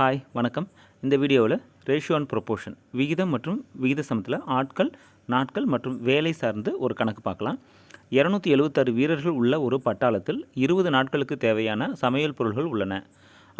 Hi வணக்கம். இந்த வீடியோவில் ரேஷியோ அண்ட் ப்ரொப்போர்ஷன் விகிதம் மற்றும் விகித சமத்தில் ஆட்கள் நாட்கள் மற்றும் வேலை சார்ந்து ஒரு கணக்கு பார்க்கலாம். இரநூத்தி எழுபத்தாறு வீரர்கள் உள்ள ஒரு பட்டாளத்தில் இருபது நாட்களுக்கு தேவையான சமையல் பொருள்கள் உள்ளன.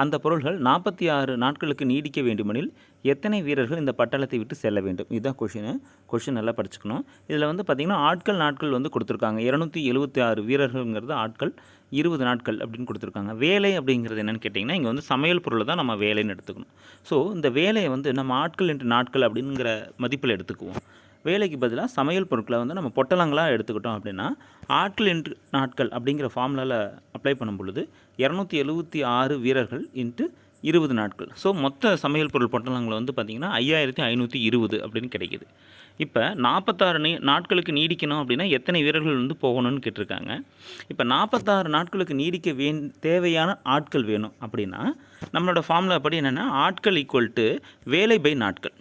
அந்த பொருள்கள் நாற்பத்தி ஆறு நாட்களுக்கு நீடிக்க வேண்டுமெனில் எத்தனை வீரர்கள் இந்த பட்டாளத்தை விட்டு செல்ல வேண்டும்? இதுதான் கொஷின் கொஷின் நல்லா படிச்சுக்கணும். இதில் வந்து பார்த்திங்கன்னா ஆட்கள் நாட்கள் வந்து கொடுத்துருக்காங்க. இரநூத்தி எழுபத்தி ஆறு வீரர்கள்ங்கிறது ஆட்கள் இருபது நாட்கள் அப்படின்னு கொடுத்துருக்காங்க. வேலை அப்படிங்கிறது என்னென்னு கேட்டிங்கன்னா இங்கே வந்து சமையல் பொருளை தான் நம்ம வேலைன்னு எடுத்துக்கணும். ஸோ இந்த வேலையை வந்து நம்ம ஆட்கள் என்று நாட்கள் அப்படிங்கிற மதிப்பில் எடுத்துக்குவோம். வேலைக்கு பதிலாக சமையல் பொருட்களை வந்து நம்ம பொட்டலங்களாக எடுத்துக்கிட்டோம் அப்படின்னா ஆட்கள் இன்று நாட்கள் அப்படிங்கிற ஃபார்முலாவில் அப்ளை பண்ணும் பொழுது இரநூத்தி எழுபத்தி ஆறு வீரர்கள் இன்ட்டு இருபது நாட்கள். ஸோ மொத்த சமையல் பொருள் பொட்டலங்களை வந்து பார்த்திங்கன்னா ஐயாயிரத்தி ஐநூற்றி இருபது அப்படின்னு கிடைக்குது. இப்போ நாற்பத்தாறு நீ நாட்களுக்கு நீடிக்கணும் அப்படின்னா எத்தனை வீரர்கள் வந்து போகணும்னு கேட்டிருக்காங்க. இப்போ நாற்பத்தாறு நாட்களுக்கு நீடிக்க வே தேவையான ஆட்கள் வேணும் அப்படின்னா நம்மளோட ஃபார்முலா படி என்னென்னா ஆட்கள் ஈக்குவல் டு வேலை பை நாட்கள்.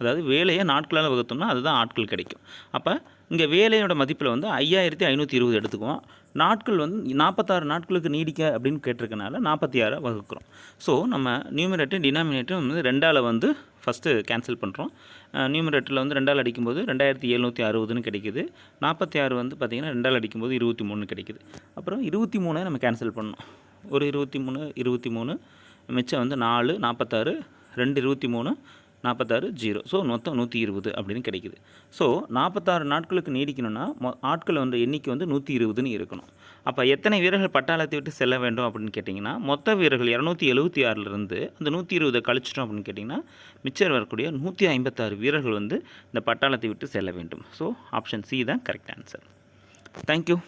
அதாவது வேலையை நாட்களால் வகுத்தோம்னா அதுதான் ஆட்கள் கிடைக்கும். அப்போ இங்கே வேலையோட மதிப்பில் வந்து ஐயாயிரத்தி ஐநூற்றி இருபது எடுத்துக்குவோம். நாட்கள் வந்து நாற்பத்தாறு நாட்களுக்கு நீடிக்க அப்படின்னு கேட்டிருக்கனால நாற்பத்தி ஆறை வகுக்கிறோம். ஸோ நம்ம நியூமரேட்டர் டினாமினேட்டர் வந்து ரெண்டால் வந்து ஃபஸ்ட்டு கேன்சல் பண்ணுறோம் நியூமரேட்டரில் வந்து ரெண்டால் அடிக்கும்போது ரெண்டாயிரத்தி எழுநூற்றி அறுபதுன்னு கிடைக்குது. நாற்பத்தி ஆறு வந்து பார்த்திங்கன்னா ரெண்டால் அடிக்கும்போது இருபத்தி மூணு கிடைக்குது. அப்புறம் இருபத்தி மூணை நம்ம கேன்சல் பண்ணோம் ஒரு இருபத்தி மூணு இருபத்தி மூணு மிச்சம் வந்து நாலு நாற்பத்தாறு ரெண்டு இருபத்தி மூணு நாற்பத்தாறு ஜீரோ. ஸோ மொத்தம் நூற்றி இருபது அப்படின்னு கிடைக்குது. ஸோ நாற்பத்தாறு நாட்களுக்கு நீடிக்கணும்னா மொ ஆட்கள் வந்து எண்ணிக்கை வந்து நூற்றி இருபதுன்னு இருக்கணும். அப்போ எத்தனை வீரர்கள் பட்டாளத்தை விட்டு செல்ல வேண்டும் அப்படின்னு கேட்டிங்கன்னா மொத்த வீரர்கள் இரநூத்தி எழுபத்தி ஆறிலிருந்து அந்த நூற்றி இருபதை கழிச்சிட்டோம் அப்படின்னு கேட்டிங்கன்னா மிச்சர் வரக்கூடிய நூற்றி ஐம்பத்தாறு வீரர்கள் வந்து இந்த பட்டாளத்தை விட்டு செல்ல வேண்டும். ஸோ ஆப்ஷன் சி தான் கரெக்ட் ஆன்சர் தேங்க்யூ